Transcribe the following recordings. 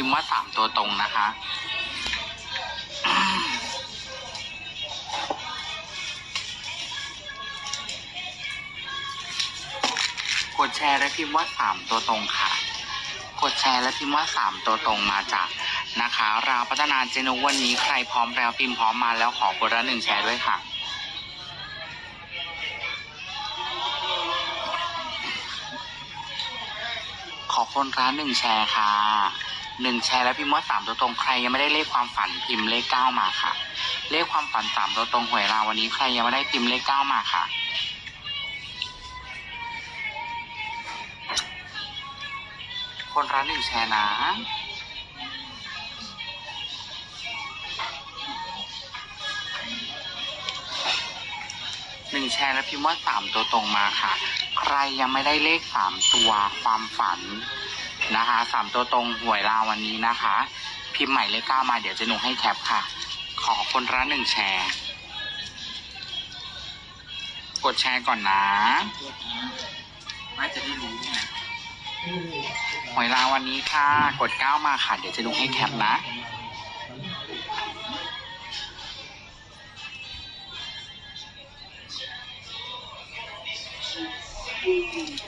พิมพ์ว่าสามตัวตรงนะคะกดแชร์และพิมพ์ว่าสามตัวตรงค่ะ กดแชร์และพิมพ์ว่าสามตัวตรงมาจากนะคะ ราวพัฒนาเจนุวันนี้ใครพร้อมแล้วพิมพ์พร้อมมาแล้วขอกดละหนึ่งแชร์ด้วยค่ะขอคนร้านหนึ่งแชร์ค่ะ หนึ่งแชร์แล้วพิมพ์ว่าสามตัวตรงใครยังไม่ได้เลขความฝันพิมพ์เลขเก้ามาค่ะ เลขความฝันสามตัวตรงหวยราวันนี้ใครยังไม่ได้พิมพ์เลขเก้ามาค่ะคนร้านหนึ่งแชร์นะหนึ่งแชร์แล้วพิมพ์ว่าสามตัวตรงมาค่ะ ใครยังไม่ได้เลขสามตัวความฝัน นะคะสามตัวตรงหวยราววันนี้นะคะ พิมพ์ใหม่เลขเก้ามาเดี๋ยวจะหนูให้แคปค่ะ ขอคนละหนึ่งแชร์ กดแชร์ก่อนนะไม่จะได้รู้ไงหวยราววันนี้ค่ะ กดเก้ามาค่ะ เดี๋ยวจะดูให้แคปนะขอ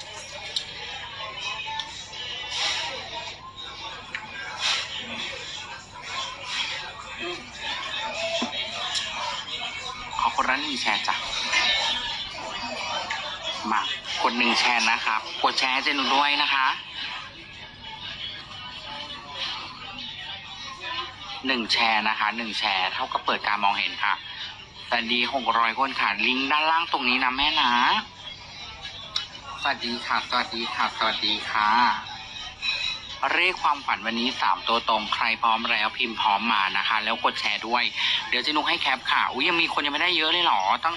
ค นละนึ่งแชร์จ้ะมากดหนึ่งแชร์นะครับกดแชร์ให้เจนุด้วยนะคะหนึ่งแชร์นะคะหนึ่งแชร์เท่ากับเปิดการมองเห็นค่ะสวัสดีหกร้อยคนค่ะ ลิงก์ด้านล่างตรงนี้นะแม่นะ สวัสดีค่ะ สวัสดีค่ะ สวัสดีค่ะ เลขความฝันวันนี้สามตัวตรงใครพร้อมแล้วพิมพ์พร้อมมานะคะ แล้วกดแชร์ด้วย เดี๋ยวเจะนุกให้แคปค่ะอุ้ยยังมีคนยังไม่ได้เยอะเลยเหรอต้อง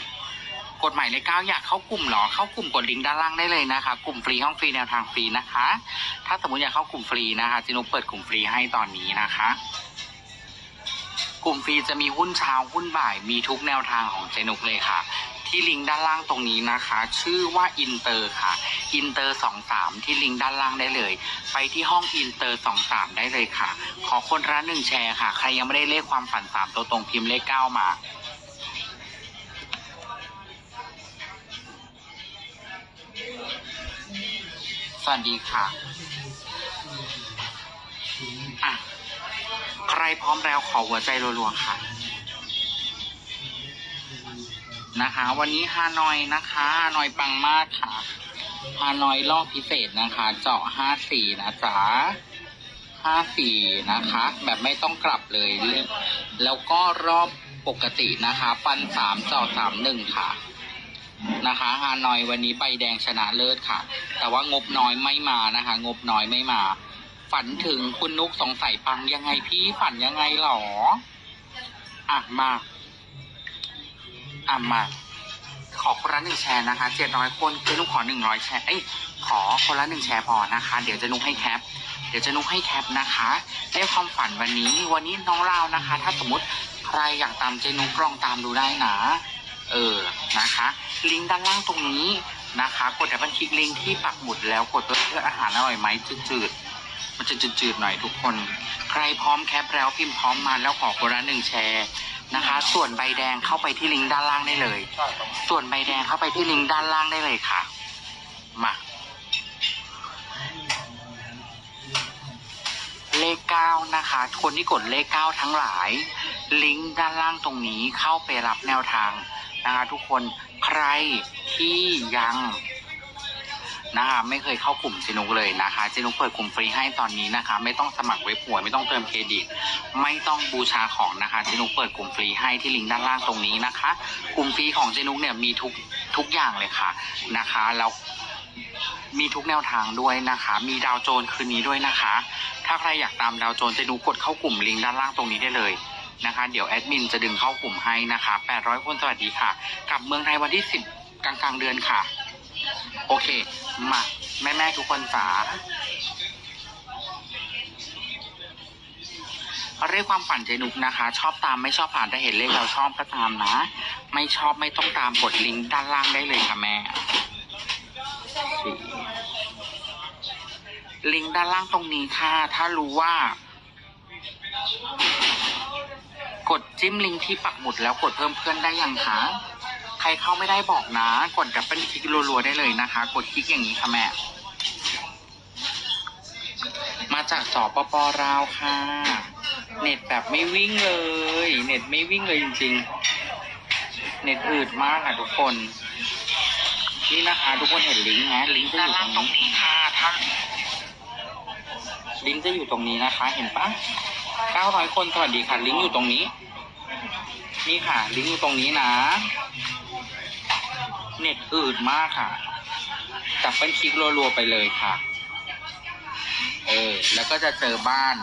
กฎหมายเลขเก้าอยากเข้ากลุ่มเหรอ เข้ากลุ่มกดลิงก์ด้านล่างได้เลยนะคะ กลุ่มฟรีห้องฟรีแนวทางฟรีนะคะ ถ้าสมมติอยากเข้ากลุ่มฟรีนะคะจินุกเปิดกลุ่มฟรีให้ตอนนี้นะคะ กลุ่มฟรีจะมีหุ้นเช้าหุ้นบ่ายมีทุกแนวทางของเจนุกเลยค่ะ ที่ลิงก์ด้านล่างตรงนี้นะคะ ชื่อว่าอินเตอร์ค่ะ อินเตอร์สองสามที่ลิงก์ด้านล่างได้เลย ไปที่ห้องอินเตอร์สองสามได้เลยค่ะ ขอคนละหนึ่งแชร์ค่ะ ใครยังไม่ได้เลขความฝันสามตัวตรงพิมพ์เลขเก้ามาสวัสดีค่ะอะ ใครพร้อมแล้วขอหัวใจรัวๆค่ะ นะคะ วันนี้ฮานอยนะคะฮานอยปังมากค่ะ ฮานอยรอบพิเศษนะคะ เจาะห้าสี่นะจ๊ะห้าสี่นะคะ แบบไม่ต้องกลับเลย แล้วก็รอบปกตินะคะปันสามเจาะสามหนึ่งค่ะ นะคะฮานอยวันนี้ใบแดงชนะเลิศค่ะ แต่ว่างบน้อยไม่มานะคะ งบน้อยไม่มา ฝันถึงคุณนุกสงสัยปังยังไงพี่ฝันยังไงหรออะมาอะมา ขอคนละหนึ่งแชร์นะคะเจ็ดร้อยคนเจนุกขอหนึ่งร้อยแชร์เอ้ยขอคนละหนึ่งแชร์พอนะคะ เดี๋ยวจะนุกให้แคปเดี๋ยวจะนุกให้แคปนะคะได้ความฝันวันนี้ วันนี้น้องลาวนะคะ ถ้าสมมติใครอยากตามเจนุกลองตามดูได้นะเออนะคะ ลิงก์ด้านล่างตรงนี้นะคะ กดแต่บันคลิกลิงก์ที่ปักหมุดแล้วกดเพื่ออาหารอร่อยไหมจืดๆมันจะจืดๆหน่อยทุกคน ใครพร้อมแคปแล้วพิมพ์พร้อมมาแล้วขอคนละหนึ่งแชร์ นะคะ ส่วนใบแดงเข้าไปที่ลิงก์ด้านล่างได้เลย ส่วนใบแดงเข้าไปที่ลิงก์ด้านล่างได้เลยค่ะ มาเลขเก้านะคะ คนที่กดเลขเก้าทั้งหลาย ลิงก์ด้านล่างตรงนี้เข้าไปรับแนวทางนะคะทุกคนใครที่ยัง นะคะไม่เคยเข้ากลุ่มเจนุกเลยนะคะเจนุกเปิดกลุ่มฟรีให้ตอนนี้นะคะ ไม่ต้องสมัครเว็บหวยไม่ต้องเติมเครดิต ไม่ต้องบูชาของนะคะเจนุกเปิดกลุ่มฟรีให้ที่ลิงก์ด้านล่างตรงนี้นะคะ กลุ่มฟรีของเจนุกเนี่ยมีทุกทุกอย่างเลยค่ะนะคะแล้วมีทุกแนวทางด้วยนะคะ มีดาวโจนคืนนี้ด้วยนะคะ ถ้าใครอยากตามดาวโจนเจนุกกดเข้ากลุ่มลิงก์ด้านล่างตรงนี้ได้เลยนะคะ เดี๋ยวแอดมินจะดึงเข้ากลุ่มให้นะคะ800คนสวัสดีค่ะ กลับเมืองไทยวันที่ 10 กลางกลางเดือนค่ะ โอเค มา แม่แม่ๆทุกคนจ๋าเรียกความฝันเจนุกนะคะ ชอบตามไม่ชอบผ่านถ้าเห็นเลขเราชอบก็ตามนะ ไม่ชอบไม่ต้องตามกดลิงก์ด้านล่างได้เลยค่ะแม่ ลิงก์ด้านล่างตรงนี้ค่ะ ถ้ารู้ว่า กดจิ้มลิงก์ที่ปักหมุดแล้วกดเพิ่มเพื่อนได้ยังคะ ใครเข้าไม่ได้บอกนะ กดดับเบิลคลิกรัวๆได้เลยนะคะ กดคลิกอย่างนี้ค่ะแม่ มาจากสปปราวค่ะ เน็ตแบบไม่วิ่งเลย เน็ตไม่วิ่งเลยจริง ๆ เน็ตอืดมากค่ะทุกคน นี่นะคะ ทุกคนเห็นลิงก์ไหมลิงก์จะอยู่ตรงนี้ค่ะท่านลิงก์จะอยู่ตรงนี้นะคะ เห็นปะ900 คน สวัสดีค่ะ ลิงก์อยู่ตรงนี้ นี่ค่ะ ลิงก์อยู่ตรงนี้นะ เน็ตอืดมากค่ะจับเป็นคลิกรัวๆไปเลยค่ะ เออ แล้วก็จะเจอบ้าน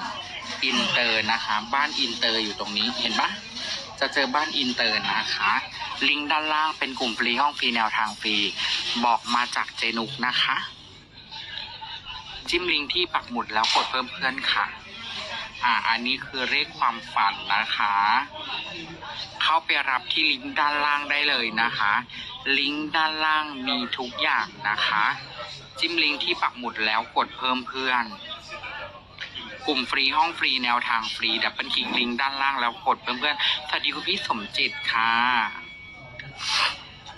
อินเตอร์นะคะ บ้านอินเตอร์อยู่ตรงนี้ เห็นปะจะเจอบ้านอินเตอร์นะคะ ลิงก์ด้านล่างเป็นกลุ่มฟรีห้องฟรีแนวทางฟรี บอกมาจากเจนุกนะคะ จิ้มลิงก์ที่ปักหมุดแล้วกดเพิ่มเพื่อนค่ะ อ่า อันนี้คือเลขความฝันนะคะ เข้าไปรับที่ลิงก์ด้านล่างได้เลยนะคะ ลิงก์ด้านล่างมีทุกอย่างนะคะ จิ้มลิงก์ที่ปักหมุดแล้วกดเพิ่มเพื่อน กลุ่มฟรีห้องฟรีแนวทางฟรีดับเบิลคลิกลิงก์ด้านล่างแล้วกดเพิ่มเพื่อนสวัสดีคุณพี่สมจิตค่ะ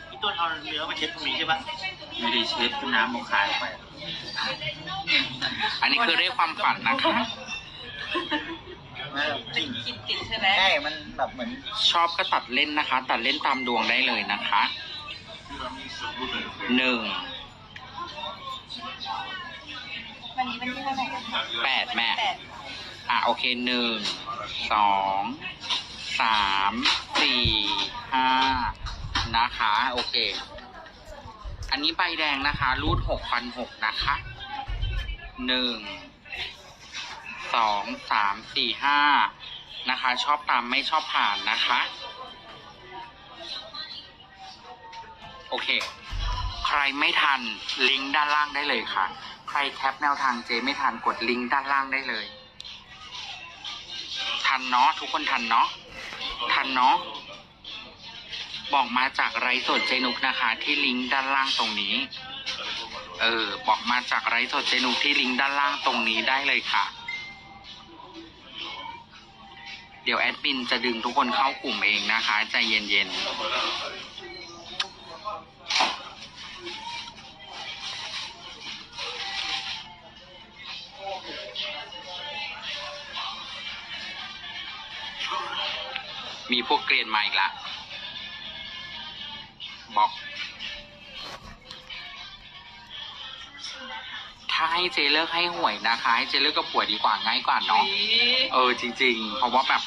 พี่ต้นเอาเนื้อมาเช็ดตรงนี้ใช่ปะไม่ได้เช็ดคือน้ำมันขายไป อันนี้คือเลขความฝันนะคะจริงกินติดใช่ไหม ใช่ มันแบบเหมือน ชอบก็ตัดเล่นนะคะ ตัดเล่นตามดวงได้เลยนะคะ หนึ่งวันนี้วันที่เท่าไหร่แปดแม่ แปดอะโอเคหนึ่งสองสามสี่ห้านะคะ โอเค อันนี้ใบแดงนะคะ รูดหกพันหกนะคะหนึ่งสองสามสี่ห้านะคะ ชอบตามไม่ชอบผ่านนะคะ โอเค ใครไม่ทันลิงก์ด้านล่างได้เลยค่ะ ใครแคปแนวทางเจไม่ทันกดลิงก์ด้านล่างได้เลย ทันเนาะทุกคนทันเนาะทันเนาะบอกมาจากไรสดเจนุกนะคะ ที่ลิงก์ด้านล่างตรงนี้ เออ บอกมาจากไรสดเจนุกที่ลิงก์ด้านล่างตรงนี้ได้เลยค่ะ เดี๋ยวแอดมินจะดึงทุกคนเข้ากลุ่มเองนะคะ ใจเย็นๆ มีพวกเกรียนมาอีกละบอก ถ้าให้เจเลิกให้หวยนะคะ ให้เจเลิกกับป่วยดีกว่าง่ายกว่าเนาะ เออจริง ๆ เพราะว่าแบบ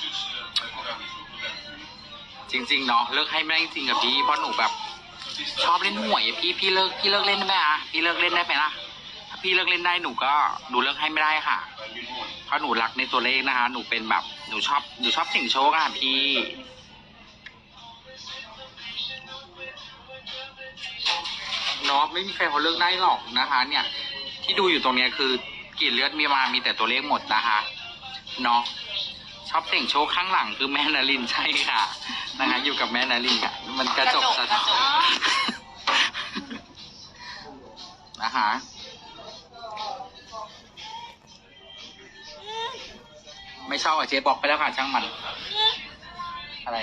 จริง ๆ เนาะเลิกให้ไม่ได้จริงๆกับพี่เพราะหนูแบบ ชอบเล่นหวยอะพี่พี่เลิกพี่เลิกเล่นได้ไหมอะพี่เลิกเล่นได้ไหมล่ะถ้า พี่เลิกเล่นได้หนูก็หนูเลิกให้ไม่ได้ค่ะ เพราะหนูรักในตัวเลขนะคะ หนูเป็นแบบหนูชอบหนูชอบเสิ่งโชคอะพี่เนาะไม่มีใครเขาเลิกได้หรอกนะคะ เนี่ย ที่ดูอยู่ตรงเนี้ยคือกลิ่นเลือดมีมามีแต่ตัวเลขหมดนะคะเนาะชอบเสี่ยงโชคข้างหลังคือแม่นารินใช่ค่ะ นะคะ อยู่กับแม่นารินค่ะมันกระจกสะท้อนนะคะ ไม่ชอบอะเจ๊บอกไปแล้วค่ะช่างมัน อะไร